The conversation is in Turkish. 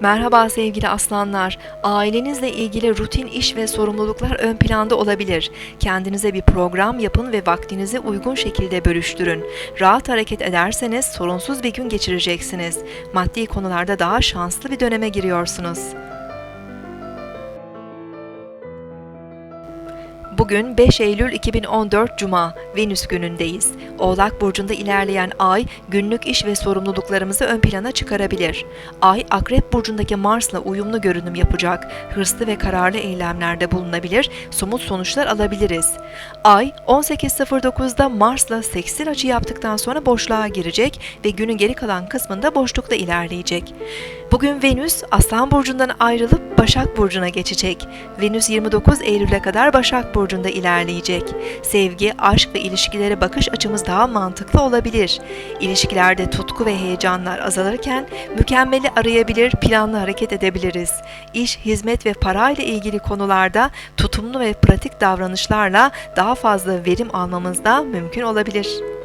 Merhaba sevgili aslanlar. Ailenizle ilgili rutin iş ve sorumluluklar ön planda olabilir. Kendinize bir program yapın ve vaktinizi uygun şekilde bölüştürün. Rahat hareket ederseniz sorunsuz bir gün geçireceksiniz. Maddi konularda daha şanslı bir döneme giriyorsunuz. Bugün 5 Eylül 2014 Cuma, Venüs günündeyiz. Oğlak Burcu'nda ilerleyen ay günlük iş ve sorumluluklarımızı ön plana çıkarabilir. Ay Akrep Burcu'ndaki Mars'la uyumlu görünüm yapacak. Hırslı ve kararlı eylemlerde bulunabilir, somut sonuçlar alabiliriz. Ay 18.09'da Mars'la seksil açı yaptıktan sonra boşluğa girecek ve günün geri kalan kısmında boşlukta ilerleyecek. Bugün Venüs Aslan Burcu'ndan ayrılıp Başak Burcu'na geçecek. Venüs 29 Eylül'e kadar Başak Burcu'nda ilerleyecek. Sevgi, aşk ve ilişkilere bakış açımız daha mantıklı olabilir. İlişkilerde tutku ve heyecanlar azalırken mükemmeli arayabilir, planlı hareket edebiliriz. İş, hizmet ve parayla ilgili konularda tutumlu ve pratik davranışlarla daha fazla verim almamız da mümkün olabilir.